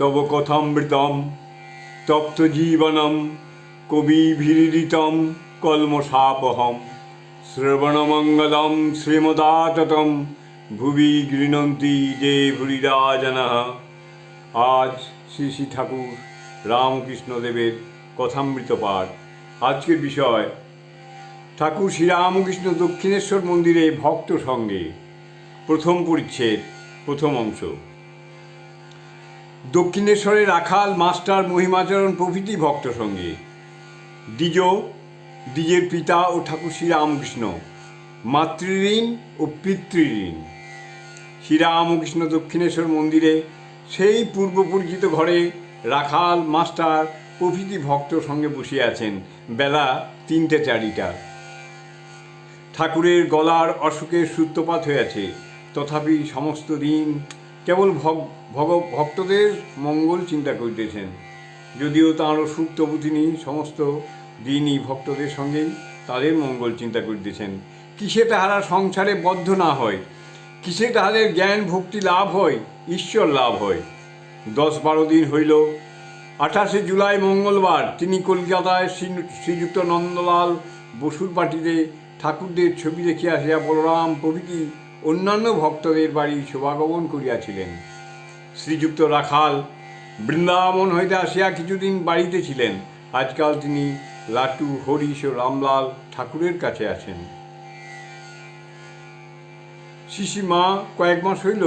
তব কথামৃতম তপ্ত জীবনম কবিভিরিতম কলমশাপহম শ্রবণমঙ্গলম শ্রীমদাততম, ভুবি গৃণন্তি যে ভুরিরাজনা আজ শ্রী শ্রী ঠাকুর রামকৃষ্ণদেবের কথামৃত পাঠ। আজকের বিষয়, ঠাকুর শ্রীরামকৃষ্ণ দক্ষিণেশ্বর মন্দিরে ভক্ত সঙ্গে প্রথম পরিচ্ছেদ, প্রথম অংশ। দক্ষিণেশ্বরে রাখাল, মাস্টার মহিমাচরণ প্রভৃতি ভক্ত সঙ্গে। দ্বিজ দ্বিজের পিতা ও ঠাকুর শ্রীরামকৃষ্ণ মাতৃঋণ ও পিতৃঋণ। শ্রীরামকৃষ্ণ দক্ষিণেশ্বর মন্দিরে সেই পূর্ব পরিচিত ঘরে রাখাল, মাস্টার প্রভৃতি ভক্ত সঙ্গে বসে আছেন বেলা তিনটে চারিটা। ঠাকুরের গলার অসুখের সূত্রপাত হয়েছে, তথাপি সমস্ত দিন কেবল ভগ- ভক্তদের মঙ্গল চিন্তা করিতেছেন। যদিও তাঁর অসুখ তবু তিনি সমস্ত দিনই ভক্তদের সঙ্গেই তাদের মঙ্গল চিন্তা করিতেছেন। কিসে তাহারা সংসারে বদ্ধ না হয়? কিসে তাহাদের জ্ঞান, ভক্তি লাভ হয়? ঈশ্বর লাভ হয়। দশ বারো দিন হইল, আঠাশে জুলাই মঙ্গলবার তিনি কলকাতায় শ্রী- শ্রীযুক্ত নন্দলাল বসুর পার্টিতে ঠাকুরদের ছবি দেখিয়া আসিয়া বলরাম, প্রভৃতি অন্যান্য ভক্তদের বাড়ি শোভাগমন করিয়াছিলেন। শ্রীযুক্ত রাখাল বৃন্দাবন হইতে আসিয়া কিছুদিন বাড়িতে ছিলেন। আজকাল তিনি লাটু, হরিশ ও রামলাল ঠাকুরের কাছে আছেন। শিশি মা কয়েক মাস হইল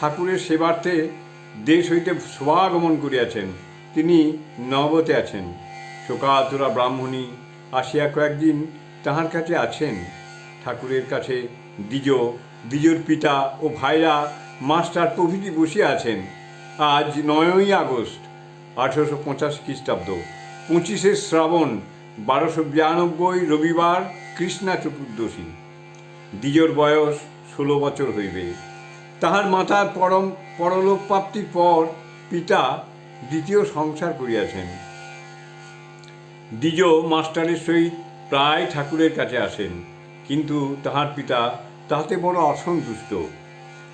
ঠাকুরের সেবার্থে দেশ হইতে শোভাগমন করিয়াছেন। তিনি নবতে আছেন। শোকাতুরা ব্রাহ্মণী আসিয়া কয়েকদিন তাহার কাছে আছেন। ঠাকুরের কাছে দ্বিজ দ্বিজর পিতা ও ভাইরা মাস্টার প্রভৃতি বসিয়া আছেন। আজ নয়ই আগস্ট, আঠেরোশো পঁচাশি খ্রিস্টাব্দ। পঁচিশে শ্রাবণ, বারোশো বিরানব্বই রবিবার কৃষ্ণা চতুর্দশী। দ্বিজর বয়স ষোলো বছর হইবে। তাহার মাতার পরম পরলোক প্রাপ্তির পর পিতা দ্বিতীয় সংসার করিয়াছেন। দ্বিজ মাস্টারের সহিত প্রায় ঠাকুরের কাছে আসেন, কিন্তু তাহার পিতা তাহাতে বড় অসন্তুষ্ট।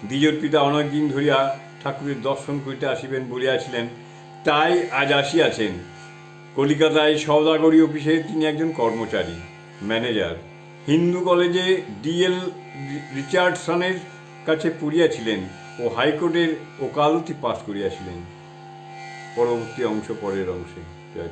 দ্বিজর পিতা অনেকদিন ধরিয়া ঠাকুরের দর্শন করিতে আসিবেন বলিয়াছিলেন, তাই আজ আসিয়াছেন। কলিকাতায় সওদাগরি অফিসে তিনি একজন কর্মচারী, ম্যানেজার। হিন্দু কলেজে ডিএল রিচার্ডসনের কাছে পড়িয়াছিলেন ও হাইকোর্টের ওকালতি পাশ করিয়াছিলেন। পরবর্তী অংশ পরের অংশে।